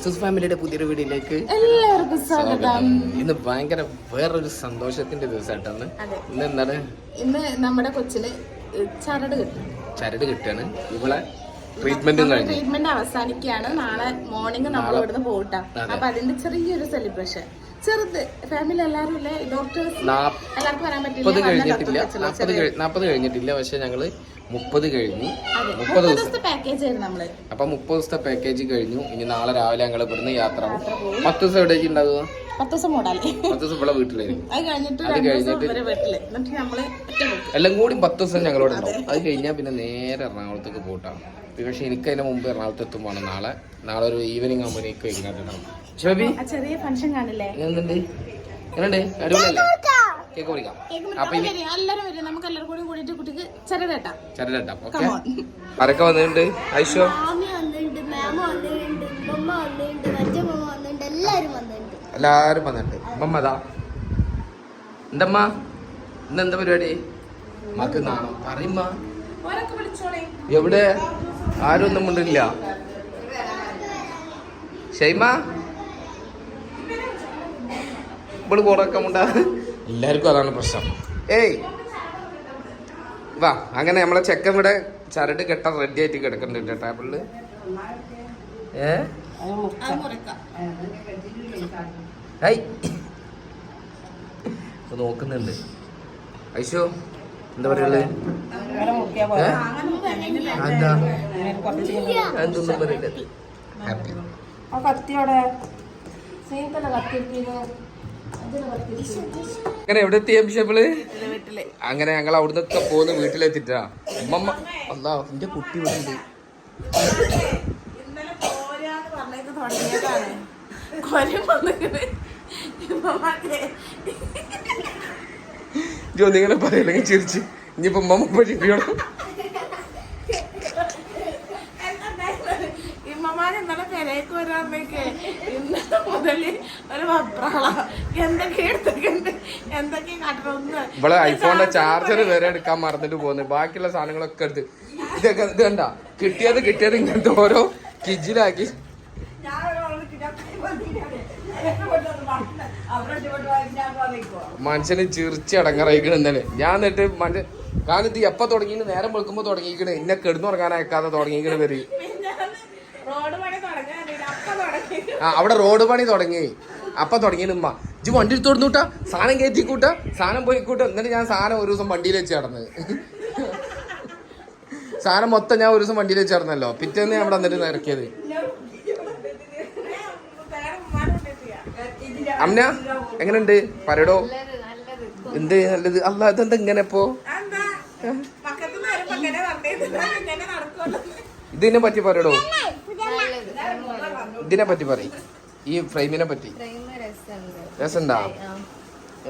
ക്രിസ്തുസ് ഫാമിലിയുടെ പുതിയൊരു വീഡിയോയിലേക്ക് എല്ലാവർക്കും സ്വാഗതം. ഇന്ന് ഭയങ്കര വേറൊരു സന്തോഷത്തിന്റെ ദിവസമായിട്ടാണ്. ഇന്ന് എന്താണ്? ഇന്ന് നമ്മുടെ കൊച്ചിൽ ചരട് കിട്ടും. ചരട് കിട്ടാണ് ഇവളെ ട്രീറ്റ്മെന്റ് ട്രീറ്റ്മെന്റ് അവസാനിക്കുകയാണ്. നാളെ മോർണിംഗ് നമ്മൾ ഇവിടുന്ന് പോകട്ടാ. അപ്പൊ അതിന്റെ ചെറിയൊരു സെലിബ്രേഷൻ ചെറുത് ഫാമിലി എല്ലാവരും ഡോക്ടേഴ്സ് എല്ലാവർക്കും വരാൻ പറ്റില്ല നാപ്പത് കഴിഞ്ഞിട്ടില്ല. പക്ഷെ ഞങ്ങൾ മുപ്പത് കഴിഞ്ഞു. മുപ്പത് ദിവസം. അപ്പൊ മുപ്പത് ദിവസത്തെ പാക്കേജ് കഴിഞ്ഞു. ഇനി നാളെ രാവിലെ ഞങ്ങൾ ഇവിടുന്ന് യാത്ര പോകും. പത്ത് ദിവസം എവിടേക്ക് ഉണ്ടാവുക? പത്ത് ദിവസം പത്ത് ദിവസം ഇവിടെ വീട്ടിലായിരുന്നു അത് കഴിഞ്ഞിട്ട് എല്ലാം കൂടി പത്ത് ദിവസം ഞങ്ങളോട് ഉണ്ടാവും. അത് കഴിഞ്ഞാൽ പിന്നെ നേരെ എറണാകുളത്തേക്ക് പോട്ടാണ് പക്ഷെ എനിക്ക് അതിന് മുമ്പ് എറണാകുളത്ത് എത്തുമ്പോൾ നാളെ. നാളെ ഒരു ഈവനിങ് ആകുമ്പോൾ എനിക്ക് ഇങ്ങോട്ടുണ്ടാവും ഷോബി ആ ചെറിയ ഫംഗ്ഷൻ കാണില്ലേ? എന്തുണ്ട് എങ്ങനെയുണ്ട് അടിപൊളിയല്ലേ? കേക്ക് പൊളിക്കാം അപ്പൊ ഇനി വരും, വരും നമുക്ക് എല്ലാവരും കൂടി കൂടിയിട്ട് കുട്ടിക്ക് ചരടേട്ടാ ചരടാം ഓക്കെ ആരൊക്കെ വന്നിട്ടുണ്ട് ഐശോ മാമി വന്നിട്ടുണ്ട് മാമ വന്നിട്ടുണ്ട് ഉമ്മ വന്നിട്ടുണ്ട് മറ്റമ്മ വന്നിട്ടുണ്ട് എല്ലാരും വന്നിട്ടുണ്ട് ഉമ്മമ്മതാ എന്തമ്മ ഇന്ന് എന്താ പരിപാടി മക്ക് നാണോ പറയുമ്പ എവിടെ ആരും ഒന്നും കൊണ്ടില്ല ഷൈമ ഇവൾ പോറൊക്കെ മുണ്ട എല്ലാവർക്കും അതാണ് പ്രശ്നം. ഏയ്. വാ അങ്ങനെ നമ്മളെ ചെക്കൻ ഇവിടെ ചരട് കെട്ട റെഡി ആയിട്ട് കിടക്കുന്നുണ്ട് ടേബിളിൽ ഏ? നോക്കുന്നുണ്ട്. ഐശോ എന്താ പറയുള്ളത് പറയില്ല. ഹാപ്പി അങ്ങനെ എവിടെ എത്തിയ ബിഷപ്പിൾ അങ്ങനെ ഞങ്ങൾ അവിടുന്നൊക്കെ പോന്ന് വീട്ടിലെത്തിട്ടാ. ഉമ്മമ്മ അല്ലാ എന്റെ കുട്ടി വന്നിട്ട് ജോ നിങ്ങനെ പറയില്ലെങ്കിൽ ചിരിച്ച്. ഇനിയിപ്പോ അമ്മമ്മ പഠിക്കണം ഇമ്മമാര് ഇന്നലെ പെരേക്ക് ഇന്നത്തെ മുതൽ ഒരു വപ്രാള. എന്തൊക്കെ എടുത്തിട്ടുണ്ട് എന്തൊക്കെ കാട്ടണമെന്ന് ഇവിടെ ഐഫോണിന്റെ ചാർജർ വരെ എടുക്കാൻ മറന്നിട്ട് പോകുന്നു. ബാക്കിയുള്ള സാധനങ്ങളൊക്കെ എടുത്ത് ഇതൊക്കെ ഇത് കണ്ട? കിട്ടിയത് കിട്ടിയത് ഇങ്ങനത്തെ ഓരോ കിജിലാക്കി. മനുഷ്യന് ചിറിച്ച് അടങ്ങറയിക്കണ ഇന്നലെ. ഞാൻ എന്നിട്ട് മനുഷ്യൻ കാരണം ഇത് എപ്പൊ തുടങ്ങിയിട്ട് നേരം വെളുക്കുമ്പോ തുടങ്ങിക്കണ് എന്നെ കിടന്നുറങ്ങാൻ തുടങ്ങിക്കണ് വരും റോഡ് പണി ആ അവിടെ റോഡ് പണി തുടങ്ങി. അപ്പൊ തുടങ്ങി ഉമ്മ. ഇജ്ജ് വണ്ടി എടുത്ത് കൊടുന്നൂട്ടാ. സാധനം കയറ്റി കൂട്ടാ. സാധനം പോയി കൂട്ടാ. എന്നിട്ട് ഞാൻ സാധനം ഒരു ദിവസം വണ്ടിയിൽ വെച്ച് കടന്നത് സാധനം മൊത്തം ഞാൻ ഒരു ദിവസം വണ്ടിയിൽ വെച്ച് കടന്നല്ലോ പിറ്റേന്ന് ഞാൻ അവിടെ വന്നിട്ട് ഇറക്കിയത്. അമ്ന എങ്ങനെയുണ്ട്? പറയടോ. എന്ത് നല്ലത്? അല്ല ഇതെന്താ ഇങ്ങനെ ഇപ്പോ? ഇതിനെ പറ്റി പറയടോ. ഇതിനെ പറ്റി പറയും. ഈ ഫ്രെയിമിനെ പറ്റി രസണ്ടാ.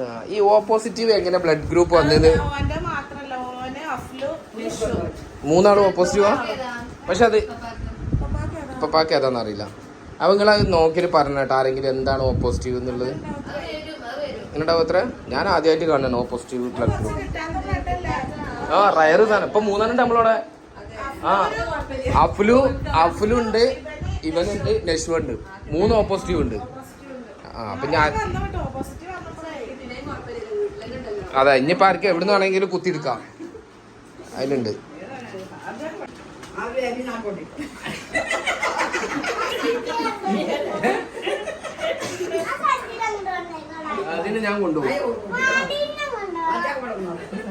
ആ, ഈ ഓപ്പോസിറ്റീവ് എങ്ങനെ ബ്ലഡ് ഗ്രൂപ്പ് വന്നത് മൂന്നാളും ഓപ്പോസിറ്റീവാ? പക്ഷെ അത് പപ്പാക്ക്. ഏതാന്ന് അറിയില്ല. അപ്പൊ നിങ്ങൾ അത് നോക്കിയിട്ട് പറഞ്ഞിട്ട് ആരെങ്കിലും എന്താണ് ഓപ്പോസിറ്റീവ് എന്നുള്ളത്. എന്നുണ്ടാവും അത്ര? ഞാൻ ആദ്യമായിട്ട് കാണണം ഓപ്പോസിറ്റീവ് ബ്ലഡ് ഗ്രൂപ്പ്. ആ റയർ സാധനം. ഇപ്പൊ മൂന്നെണ്ണം ഉണ്ട് നമ്മളവിടെ. ആ അഫ്ലു അഫ്ലു ഉണ്ട് ഇവനുണ്ട് നഷ്വ ഉണ്ട് മൂന്ന് ഓപ്പോസിറ്റീവ് ഉണ്ട്. ആ അപ്പൊ ഞാൻ അതെ ഇനിയിപ്പോ ആർക്ക് എവിടെ നിന്ന് വേണമെങ്കിലും കുത്തിയെടുക്കാം. അതിലുണ്ട്. അതിന് ഞാൻ കൊണ്ടുപോകും.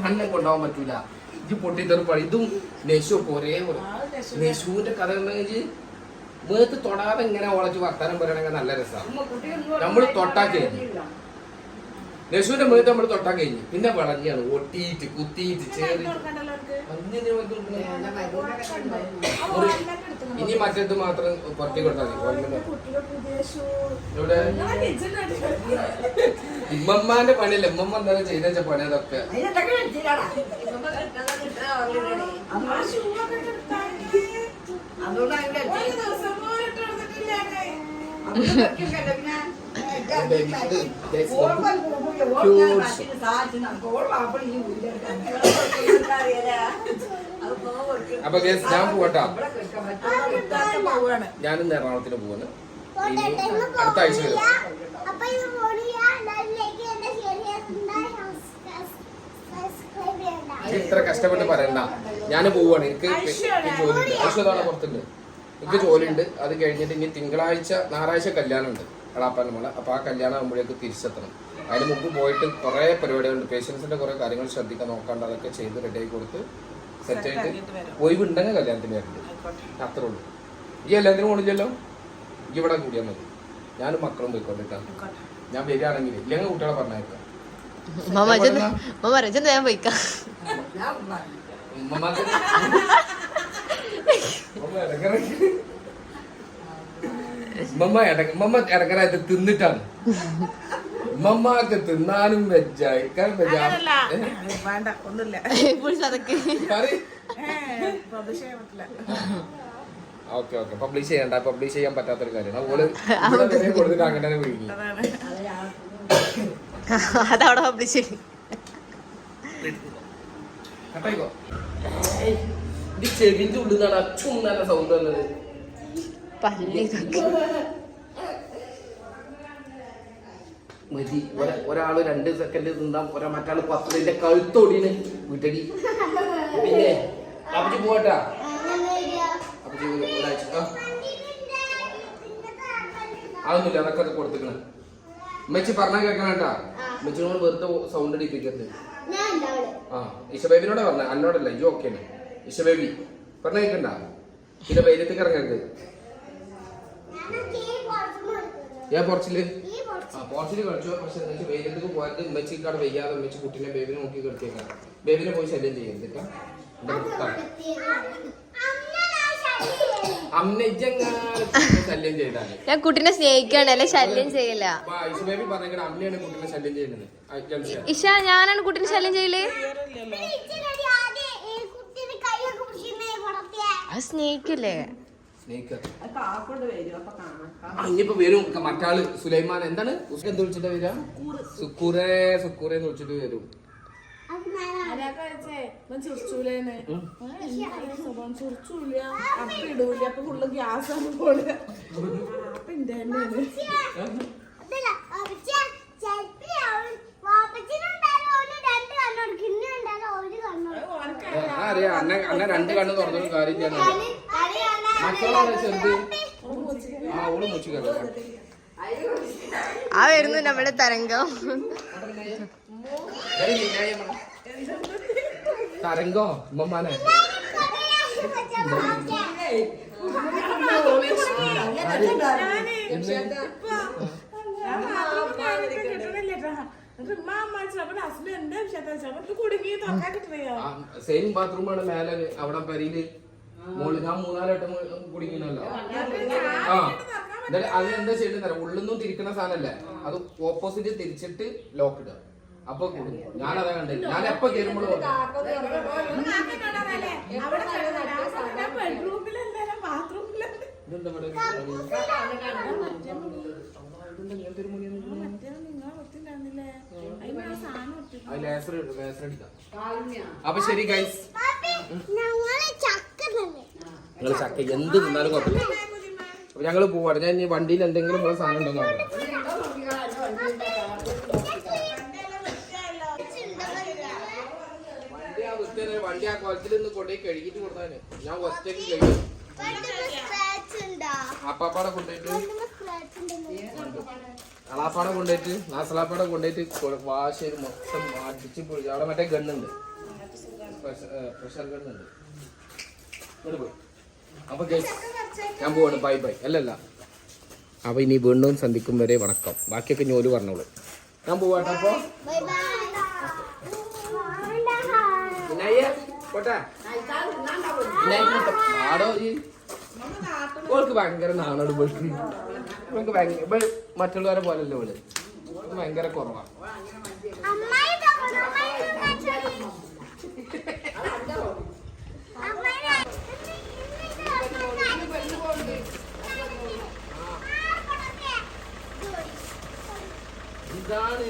അന്നെ കൊണ്ടുപോകാൻ പറ്റൂല. ഇത് പൊട്ടിത്തെറുപ്പാണ് ഇതും നെശു ഒക്കെ ഒരേ പോലെ നെശുവിന്റെ കഥ ഉണ്ടെങ്കിൽ മേത്ത് തൊടാതെ ഇങ്ങനെ ഓളച്ച് വർത്താനം പറയണെങ്കിൽ നല്ല രസമാണ് നമ്മൾ തൊട്ടാ കഴിഞ്ഞു. നെശുവിന്റെ മേത്ത് നമ്മൾ തൊട്ടാ കഴിഞ്ഞു. പിന്നെ വളഞ്ഞാണ് ഒട്ടിയിട്ട് കുത്തിയിട്ട് ചേറി. ഇനി മറ്റേത് മാത്രം പൊട്ടി കൊടുത്താൽ മതി. ഇവിടെ ഇമ്മമ്മാന്റെ പണിയല്ല? ഇമ്മമ്മ എന്താ ചെയ്ത വെച്ച പണി അതൊക്കെ അപ്പൊ ഗേസ് ഞാൻ പോകട്ടാ ഞാനും എറണാകുളത്തിന് പോവാണ്. അടുത്ത ആഴ്ച വരും അപ്പൊ ഇത് പോണില്ല ലൈക്ക് ചെയ്യണ്ട ഷെയർ ചെയ്യണ്ട സബ്സ്ക്രൈബ് ചെയ്യണ്ട ഇത് ഇത്ര കഷ്ടപ്പെട്ട് പറയണ്ട. ഞാൻ പോവാണ്. എനിക്ക് ജോലിയുണ്ട്. ഔഷധമാണ് പുറത്തുണ്ട്. എനിക്ക് ജോലിയുണ്ട്. അത് കഴിഞ്ഞിട്ട് ഇനി തിങ്കളാഴ്ച ഞായറാഴ്ച കല്യാണമുണ്ട്. എളാപ്പാന്റെ മോളെ. അപ്പോൾ ആ കല്യാണം ആകുമ്പോഴേക്ക് തിരിച്ചെത്തണം. അതിന് മുമ്പ് പോയിട്ട് കുറേ പരിപാടികളുണ്ട്. പേഷ്യൻസിന്റെ കുറേ കാര്യങ്ങൾ ശ്രദ്ധിക്കാൻ നോക്കാണ്ട് അതൊക്കെ ചെയ്ത് റെഡിയാക്കി കൊടുത്ത് സെറ്റ് ആയിട്ട് ഒഴിവുണ്ടെങ്കിൽ കല്യാണത്തിന് വരുന്നുണ്ട് അത്രേ ഉള്ളൂ. ഈ എല്ലാത്തിനും പോണില്ലല്ലോ ഈ ഇവിടെ കൂടിയാൽ മതി. ഞാനും മക്കളും പോയിക്കൊണ്ടിട്ടാണ് ഞാൻ വരികയാണെങ്കിൽ ഇല്ലെങ്കിൽ കുട്ടികളെ പറഞ്ഞേക്കാം ചെന്ന് പറയും ചെന്ന് ഞാൻ പോയിക്കാം. തിന്നിട്ടാണ്. ഉമ്മമ്മക്ക് തിന്നാനും വേണ്ട ഒന്നുമില്ല. പബ്ലിഷ് ചെയ്യാൻ പറ്റില്ല. Okay okay. പബ്ലിഷ് ചെയ്യണ്ട. പബ്ലിഷ് ചെയ്യാൻ പറ്റാത്തൊരു കാര്യമാണ്. അങ്ങനെ വിഴുങ്ങി അതാണ്. അതവിടെ പബ്ലിഷ് ചെയ്യും കട്ടായിക്കോ ഇത് ചെവിന്റെ ഉള്ളിൽ നിന്നാണ് അച്ഛൻ നല്ല സൗണ്ട് വന്നത്. പല്ലി ഇതൊക്കെ മതി ഒര- ഒരാൾ രണ്ട് സെക്കൻഡ് തിന്നാം ഒരാ മറ്റാൾ പത്ത് എന്റെ കഴുത്തോടിന് വീട്ടടി പിന്നെ അപ്പച്ചി പോട്ടാ അപ്പച്ചി ഒരാഴ്ച. അതൊന്നുമില്ല അതൊക്കെ കൊടുത്തിക്കണം. മെച്ചി ഉമ്മച്ചി പറഞ്ഞാൽ കേൾക്കണേട്ടാ ഉമ്മച്ചിനോട് വെറുതെ സൗണ്ട് അടിപ്പിക്കരുത്. ആ ഇഷബേബിനോടെ പറഞ്ഞ. അന്നോടല്ല ഇജു ഓക്കെയാണ് ഇഷബേബി പറഞ്ഞ കേൾക്കണ്ട പിന്നെ വെയിലത്തേക്ക് ഇറങ്ങരുത്. ഞാൻ പോർച്ചിൽ ആ പോർച്ചിൽ കളിച്ചു. പക്ഷെ എന്താ വെയിലത്തേക്ക് പോയത് ഉമ്മച്ചിക്ക് അവിടെ വെയ്യാതെ ഉമ്മച്ചി കുട്ടീനെ ബേബിനെ നോക്കി കിടത്തിയേക്കാം ബേബിനെ പോയി ശല്യം ചെയ്യരുത് കേട്ടോ. ഞാൻ കുട്ടീനെ സ്നേഹിക്കാണ് അല്ലെ ശല്യം ചെയ്യില്ല. ഇഷ ഞാനാണ് കുട്ടിനെ ശല്യം ചെയ്യൽ? അത് സ്നേഹിക്കല്ലേ? വരും ഇനിയിപ്പോ വരും. മറ്റാൾ സുലൈമാൻ. എന്താണ്? എന്ത് വിളിച്ചിട്ട് വരിക? സുക്കൂറെ സുക്കൂറെ എന്ന് വിളിച്ചിട്ട് വരും. വെച്ചേ ഇവൻ ചിരിച്ചൂലേന്ന് ഉം. സ്വഭാവം ചിരിച്ചൂല അപ്പൊ ഇടൂല. അപ്പൊ ഫുള്ള് ഗ്യാസ് ആണ് പോലെ അപ്പൊ തന്നെയാണ് രണ്ട് അറിയാം. അന്ന അന്ന കണ്ണ് തുറന്നൊരു കാര്യം ചെയ്യാൻ കളി കളി കാണാൻ മക്കളാണ് ചെറുത് ആ ഓൾ മുച്ചിക്കല്ലോ ആ വരുന്നു നമ്മുടെ തരംഗം. തരംഗോ ബാത്റൂമാണ് മേലെ അവിടെ പരിയിൽ. മോൾ ഞാൻ മൂന്നാലായിട്ട് കുടിക്കണല്ലോ ആ അത് എന്താ ചെയ്യണ്ടെന്നറിയാം ഉള്ളിൽ നിന്നും തിരിക്കുന്ന സാധനല്ലേ? അത് ഓപ്പോസിറ്റ് തിരിച്ചിട്ട് ലോക്ക് ഇടുക. അപ്പൊ കൊടുക്കും ഞാനതാ കണ്ടത്. ഞാൻ എപ്പൊ കയറുമ്പോഴും അപ്പൊ ശരി ഗൈസ് ഞങ്ങൾ ചക്ക നിങ്ങൾ ചക്ക. എന്ത് തിന്നാലും കുഴപ്പമില്ല. അപ്പൊ ഞങ്ങൾ പോവാണ്. ഞാൻ വണ്ടിയിൽ എന്തെങ്കിലും സാധനം ഉണ്ടോ നോക്കാം വണ്ടി ആ വൃത്തിയാണ് വണ്ടി ആ കുളത്തിൽ നിന്ന് കൊണ്ടുപോയി കഴുകിട്ട് കൊടുത്താന് ഞാൻ ഒറ്റയ്ക്ക് ഉണ്ടോ? അപ്പാപ്പാടെ കൊണ്ടുപോയിട്ട്. സ്ക്രാച്ച് ഉണ്ടോ അളാപ്പാടെ കൊണ്ടുപോയിട്ട് നാസലാപ്പാടെ കൊണ്ടുപോയിട്ട് വാശ് ചെയ്ത് മൊത്തം അടിച്ച് പൊഴിച്ചു അവിടെ മറ്റേ ഗണ്ണുണ്ട് പ്രഷർ ഗണ്ണുണ്ട് ഇങ്ങോട്ട് പോയി. അപ്പൊ ഞാൻ പോവാണ്. Bye bye. അല്ലല്ല. അപ്പൊ ഇനി വീണ്ടും സന്ധിക്കും വരെ വണക്കം ബാക്കിയൊക്കെ ഞോൽ പറഞ്ഞോളൂ. ഞാൻ പോവാട്ടോ അപ്പൊ ബൈ ബൈ വിനായേ, പോട്ടെ ആടോ ഈ ഓൾക്ക് ഭയങ്കര നാണോട് ഇവൾക്ക്. ഇവൾക്ക് ഭയങ്കര മറ്റുള്ളവരെ പോലല്ലോ ഇവൾ. ഭയങ്കര കുറവാണ് ഇതാണ്.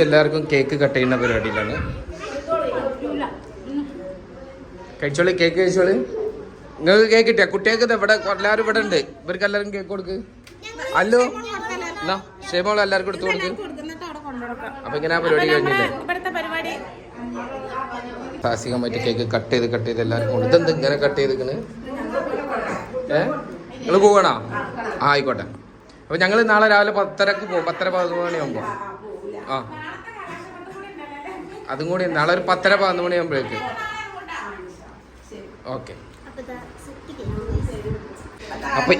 എല്ലാവർക്കും കേക്ക് കട്ട് ചെയ്യുന്ന പരിപാടിയിലാണ്. കഴിച്ചോളി കേക്ക് കഴിച്ചോളി. നിങ്ങൾക്ക് കേക്ക് കിട്ടിയ? കുട്ടികൾക്ക് ഇവിടെ എല്ലാവരും ഇവിടെ ഉണ്ട്. ഇവർക്ക് എല്ലാവരും കേക്ക് കൊടുക്ക്. അല്ലോ? എന്നാ ക്ഷേമോളം എല്ലാവർക്കും എടുത്തു കൊടുക്ക്. അപ്പൊ ഇങ്ങനെ ആ പരിപാടി കഴിഞ്ഞില്ലേ? സാഹസികമായിട്ട് കേക്ക് കട്ട് ചെയ്ത് കട്ട് ചെയ്ത് എല്ലാവർക്കും കൊടുത്ത് ഇതെന്ത് ഇങ്ങനെ കട്ട് ചെയ്തിക്കണ് ഏ? നിങ്ങൾ പോവണോ? ആ ആയിക്കോട്ടെ. അപ്പൊ ഞങ്ങൾ നാളെ രാവിലെ പത്തരക്ക് പോകും പത്തര പതിനൊന്ന് മണിയാകുമ്പോ ആ. അതും കൂടി നാളെ ഒരു പത്തര പതിനൊന്ന് മണിയാകുമ്പോഴേക്ക് ഓക്കെ. അപ്പൊ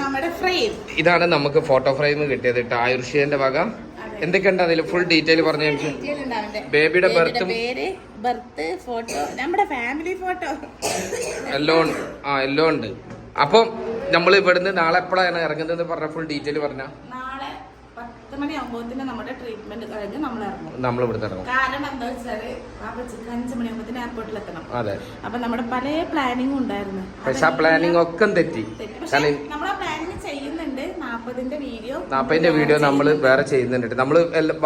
ഇതാണ് നമുക്ക് ഫോട്ടോ ഫ്രെയിം കിട്ടിയത് കേട്ടോ. ആയുർഷേന്റെ വക. എന്തൊക്കെയുണ്ട് അതിൽ ഫുൾ ഡീറ്റെയിൽ പറഞ്ഞു ബേബിയുടെ ബർത്തും ബർത്ത് ഫോട്ടോ നമ്മുടെ ഫാമിലി ഫോട്ടോ എല്ലാം ഉണ്ട്. ആ എല്ലാം ഉണ്ട്. അപ്പം നമ്മൾ ഇവിടുന്ന് നാളെ എപ്പോഴാണ് ഇറങ്ങുന്നത് പറഞ്ഞ ഫുൾ ഡീറ്റെയിൽ പറഞ്ഞ. മണിയാകുമ്പോഴത്തേന് നമ്മുടെ ട്രീറ്റ്മെന്റ് കഴിഞ്ഞ് നമ്മൾ ഇറങ്ങും. നമ്മൾ ഇവിടെ ഇറങ്ങും. കാരണം എന്താ വെച്ചാൽ ആ കൊച്ചിക്ക് അഞ്ച് മണിയാകുമ്പോഴത്തേന് എയർപോർട്ടിൽ എത്തണം അതെ. അപ്പൊ നമ്മുടെ പല പ്ലാനിങ് ഉണ്ടായിരുന്നു. പക്ഷെ ആ പ്ലാനിങ് ഒക്കെ തെറ്റി. നമ്മൾ ആ പ്ലാനിങ് ചെയ്യുന്നുണ്ട്. നാപ്പതിന്റെ വീഡിയോ നാപ്പതിന്റെ വീഡിയോ നമ്മൾ വേറെ ചെയ്യുന്നുണ്ട്. നമ്മൾ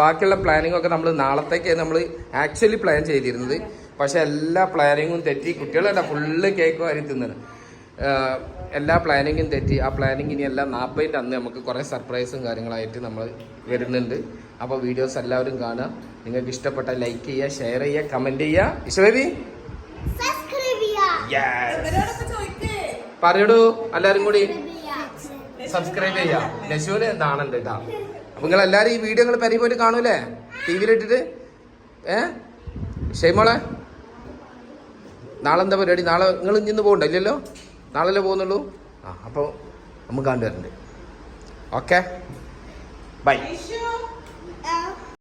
ബാക്കിയുള്ള പ്ലാനിങ് ഒക്കെ നമ്മൾ നാളത്തേക്ക് നമ്മൾ ആക്ച്വലി പ്ലാൻ ചെയ്തിരുന്നത്. പക്ഷെ എല്ലാ പ്ലാനിങ്ങും തെറ്റി. കുട്ടികളല്ല ഫുള്ള് കേക്ക് വാരി തിന്നത് എല്ലാ പ്ലാനിങ്ങും തെറ്റി. ആ പ്ലാനിങ് ഇനി എല്ലാം നാൽപ്പതിന്റെ അന്ന് നമുക്ക് കുറേ സർപ്രൈസും കാര്യങ്ങളായിട്ട് നമ്മൾ വരുന്നുണ്ട്. അപ്പോൾ വീഡിയോസ് എല്ലാവരും കാണുക. നിങ്ങൾക്ക് ഇഷ്ടപ്പെട്ട ലൈക്ക് ചെയ്യുക ഷെയർ ചെയ്യുക കമന്റ് ചെയ്യുക. ഇഷ്ടബേബി പറയടൂ എല്ലാവരും കൂടി. സബ്സ്ക്രൈബ് ചെയ്യാം. നശുവിന് നാണുണ്ട് ഇതാ. അപ്പൊ നിങ്ങൾ എല്ലാരും ഈ വീഡിയോ നിങ്ങൾ പരി പോയിട്ട് കാണൂലേ? ടി വിയിലിട്ടിട്ട് ഏ? ഷെയ്മോളെ? നാളെ എന്താ പരിപാടി? നാളെ നിങ്ങൾ ഇന്ന് പോകണ്ട? ഇല്ലല്ലോ നാളെ പോകുന്നുള്ളൂ? ആ അപ്പോൾ നമുക്ക് കണ്ടുവരണ്ട് ഓക്കെ? ബൈ.